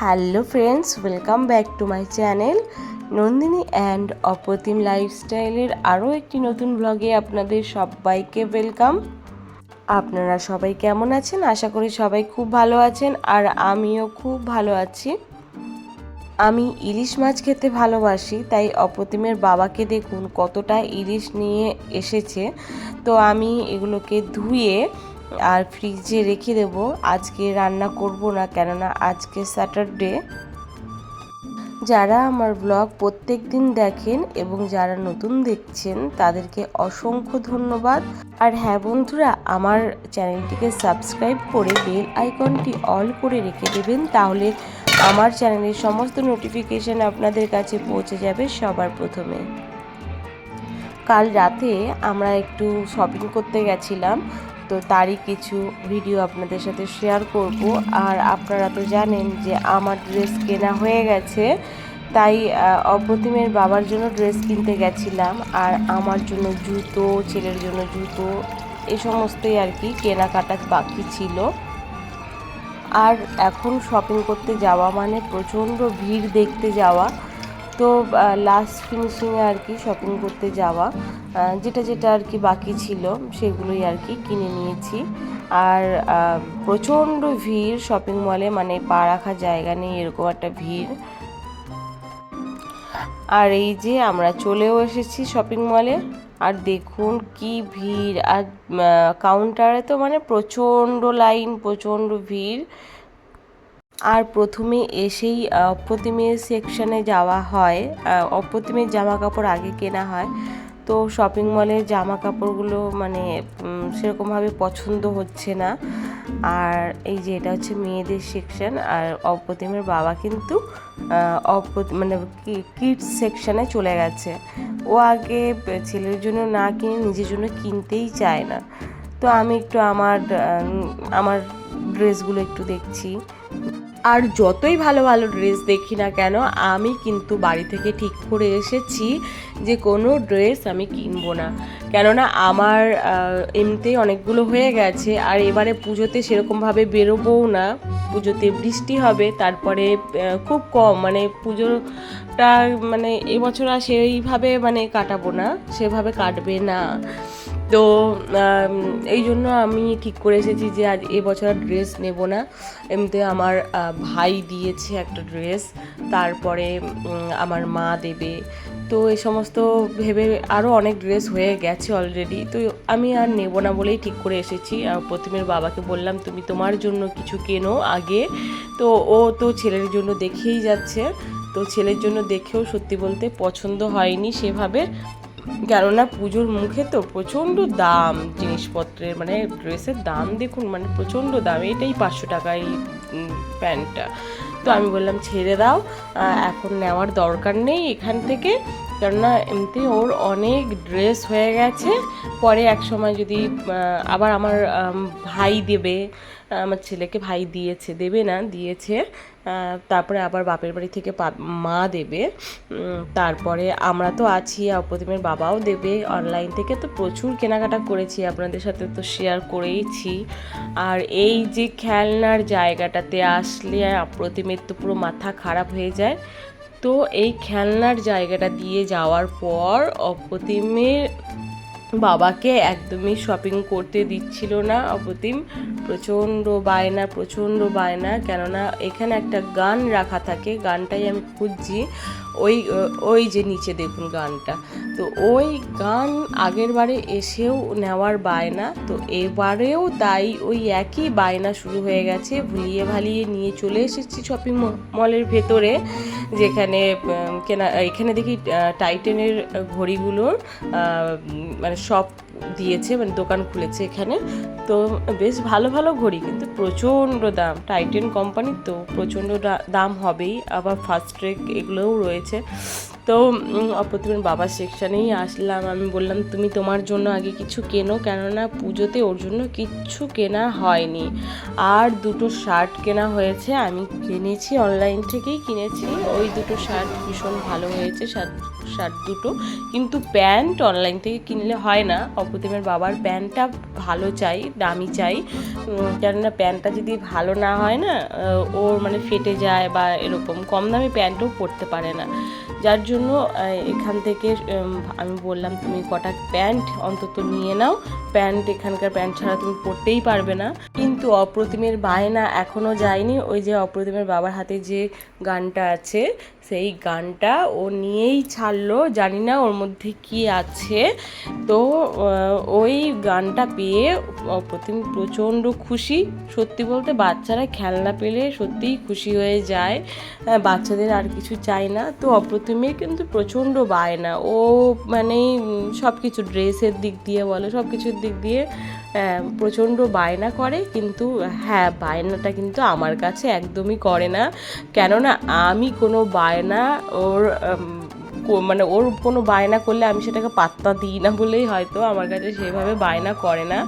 Hello friends welcome back to my channel Nandini and Apratim লাইফস্টাইলের আরও একটি নতুন ব্লগে আপনাদের সবাইকে ওয়েলকাম আপনারা সবাই কেমন আছেন? আশা করি সবাই খুব ভালো আছেন আর আমিও খুব ভালো আছি। আমি ইলিশ মাছ খেতে ভালোবাসি, তাই অপ্রতিমের বাবাকে দেখুন কতটা ইলিশ নিয়ে এসেছে। তো আমি এগুলোকে ধুয়ে আর ফ্রিজে রেখে দেব। আজকে রান্না করব না, কেননা আজকে স্যাটারডে যারা আমার ব্লগ প্রত্যেক দিন দেখেন এবং যারা নতুন দেখছেন, তাদেরকে অসংখ্য ধন্যবাদ। আর হ্যাঁ বন্ধুরা, আমার চ্যানেলটিকে সাবস্ক্রাইব করে বেল আইকনটি অল করে রেখে দেবেন, তাহলে আমার চ্যানেলের সমস্ত নোটিফিকেশান আপনাদের কাছে পৌঁছে যাবে সবার প্রথমে। কাল রাতে আমরা একটু শপিং করতে গেছিলাম। তো তারই কিছু ভিডিও আপনাদের সাথে শেয়ার করব। আর আপনারা তো জানেন যে আমার ড্রেস কেনা হয়ে গেছে, তাই অপ্রতিমের বাবার জন্য ড্রেস কিনতে গেছিলাম। আর আমার জন্য জুতো, ছেলের জন্য জুতো, এ সমস্তই আর কি কেনাকাটা বাকি ছিল। আর এখন শপিং করতে যাওয়া মানে প্রচণ্ড ভিড় দেখতে যাওয়া। তো লাস্ট ফিনিশিংয়ে আর কি শপিং করতে যাওয়া যেটা যেটা আর কি বাকি ছিল সেগুলোই আর কি কিনে নিয়েছি। আর প্রচণ্ড ভিড় শপিং মলে মানে পা রাখার জায়গা নেই, এরকম একটা ভিড়। আর এই যে আমরা চলেও এসেছি শপিং মলে আর দেখুন কি ভিড়। আর কাউন্টারে তো মানে প্রচণ্ড লাইন প্রচণ্ড ভিড়। আর প্রথমে এসেই অপ্রতিমের সেকশানে যাওয়া হয়। অপ্রতিমের জামা কাপড় আগে কেনা হয়। তো শপিং মলের জামা কাপড়গুলো মানে সেরকমভাবে পছন্দ হচ্ছে না। আর এই যে এটা হচ্ছে মেয়েদের সেকশন আর অপ্রতিমের বাবা কিন্তু অপ্রতি মানে কিডস সেকশানে চলে গেছে। ও আগে ছেলের জন্য না কিনে নিজের জন্য কিনতেই চায় না। তো আমি একটু আমার আমার ড্রেসগুলো একটু দেখছি। আর যতই ভালো ভালো ড্রেস দেখি না কেন, আমি কিন্তু বাড়ি থেকে ঠিক করে এসেছি যে কোনো ড্রেস আমি কিনবো না। কেননা আমার এমনিতেই অনেকগুলো হয়ে গেছে, আর এবারে পুজোতে সেরকমভাবে বেরোবও না। পুজোতে বৃষ্টি হবে, তারপরে খুব কম মানে পুজোটা মানে এবছর আর সেইভাবে মানে কাটাবো না, সেভাবে কাটবে না। তো এই জন্য আমি ঠিক করে এসেছি যে আজ এবছর ড্রেস নেব না। এমনিতে আমার ভাই দিয়েছে একটা ড্রেস তারপরে আমার মা দেবে। তো এই সমস্ত ভেবে আরও অনেক ড্রেস হয়ে গেছে অলরেডি তো আমি আর নেব না বলেই ঠিক করে এসেছি। আর প্রতিমের বাবাকে বললাম, তুমি তোমার জন্য কিছু কেনো আগে। তো ও তো ছেলের জন্য দেখেই যাচ্ছে। তো ছেলের জন্য দেখেও সত্যি বলতে পছন্দ হয়নি সেভাবে। কেননা পুজোর মুখে তো প্রচণ্ড দাম, জিনিসপত্রের মানে ড্রেসের দাম দেখুন মানে প্রচণ্ড দাম, এটাই পাঁচশো টাকা এই প্যান্টটা। তো আমি বললাম, ছেড়ে দাও এখন নেওয়ার দরকার নেই এখান থেকে। কেননা এমনিতে ওর অনেক ড্রেস হয়ে গেছে। পরে এক সময় যদি আবার আমার ভাই দেবে আমার ছেলেকে ভাই দিয়েছে, দেবে না? দিয়েছে। তারপরে আবার বাপের বাড়ি থেকে মা দেবে। তারপরে আমরা তো আছি অপ্রতিমের বাবাও দেবে। অনলাইন থেকে তো প্রচুর কেনাকাটা করেছি, আপনাদের সাথে তো শেয়ার করেইছি। আর এই যে খেলনার জায়গাটাতে আসলে অপ্রতিমের তো পুরো মাথা খারাপ হয়ে যায়। তো এই খেলনার জায়গাটা দিয়ে যাওয়ার পর অপ্রতিমের বাবাকে একদমই শপিং করতে দিচ্ছিল না অপ্রতিম প্রচণ্ড বায়না প্রচণ্ড বায়না। কেননা এখানে একটা গান রাখা থাকে, গানটাই আমি খুঁজছি। ওই ওই যে নিচে দেখুন গানটা। তো ওই গান আগের বারে এসেও নেওয়ার বায়না, তো এবারেও তাই ওই একই বায়না শুরু হয়ে গেছে, ভুলিয়ে ভালিয়ে নিয়ে চলে এসেছি শপিং মলের ভেতরে, যেখানে কেনা, এখানে দেখি টাইটেনের ঘড়িগুলোর মানে সব দিয়েছে মানে দোকান খুলেছে এখানে। তো বেশ ভালো ভালো ঘড়ি, কিন্তু প্রচণ্ড দাম। টাইটেন কোম্পানির তো প্রচণ্ড দাম হবেই। আবার ফার্স্ট ট্রেক এগুলোও রয়েছে। তো অপ্রতিমের বাবার সেকশানেই আসলাম। আমি বললাম, তুমি তোমার জন্য আগে কিছু কেনো? কেননা পুজোতে ওর জন্য কিচ্ছু কেনা হয়নি। আর দুটো শার্ট কেনা হয়েছে, আমি কিনেছি, অনলাইন থেকেই কিনেছি। ওই দুটো শার্ট ভীষণ ভালো হয়েছে, শার্ট শার্ট দুটো। কিন্তু প্যান্ট অনলাইন থেকে কিনলে হয় না। অপ্রতিমের বাবার প্যান্টটা ভালো চাই, দামি চাই। কেননা প্যান্টটা যদি ভালো না হয় না ওর মানে ফেটে যায় বা এরকম। কম দামি প্যান্টও পরতে পারে না। যার জন্য আহ, এখান থেকে আমি বললাম তুমি কটা প্যান্ট অন্তত নিয়ে নাও। প্যান্ট এখানকার প্যান্ট ছাড়া তুমি পরতেই পারবে না। কিন্তু অপ্রতিমের বায়না এখনও যায়নি। ওই যে অপ্রতিমের বাবার হাতে যে গানটা আছে সেই গানটা ও নিয়েই ছাড়লো। জানি না ওর মধ্যে কি আছে। তো ওই গানটা পেয়ে অপ্রতিম প্রচণ্ড খুশি। সত্যি বলতে বাচ্চারা খেলনা পেলে সত্যিই খুশি হয়ে যায়। আহ, বাচ্চাদের আর কিছু চাই না। তো অপ্রতিমের কিন্তু প্রচণ্ড বায়না। ও মানে সব কিছু ড্রেসের দিক দিয়ে বলো সব কিছুর দিক দিয়ে আহ, প্রচণ্ড বায়না করে। কিন্তু হ্যাঁ বায়নাটা কিন্তু আমার কাছে একদমই করে না। কেননা, আমি কোনো বায়না ওর মানে ওর কোনো বায়না করলে আমি সেটাকে পাত্তা দিই না বলেই হয়তো আমার কাছে সেভাবে বায়না করে না।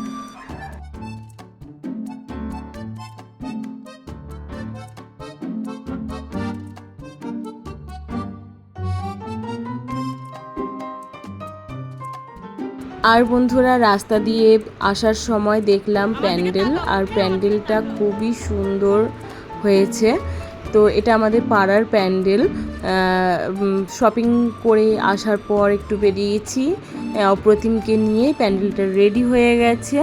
আর বন্ধুরা, রাস্তা দিয়ে আসার সময় দেখলাম প্যান্ডেল, আর প্যান্ডেলটা খুবই সুন্দর হয়েছে। তো এটা আমাদের পাড়ার প্যান্ডেল। শপিং করে আসার পর একটু বেরিয়েছি। অপ্রতিমকে নিয়ে প্যান্ডেলটা রেডি হয়ে গেছে।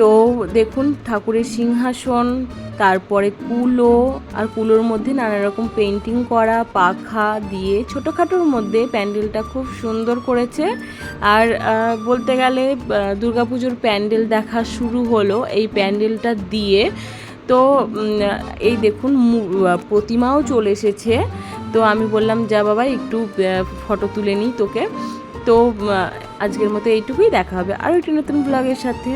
তো দেখুন ঠাকুরের সিংহাসন, তারপরে কুলো, আর কুলোর মধ্যে নানা রকম পেন্টিং করা, পাখা দিয়ে ছোটোখাটোর মধ্যে প্যান্ডেলটা খুব সুন্দর করেছে। আর বলতে গেলে দুর্গাপুজোর প্যান্ডেল দেখা শুরু হলো এই প্যান্ডেলটা দিয়ে। তো এই দেখুন প্রতিমাও চলে এসেছে। তো আমি বললাম, যা বাবা, একটু ফটো তুলে নিই তোকে। তো আজকের মতো এইটুকুই, দেখা হবে আর একটি নতুন ব্লগের সাথে।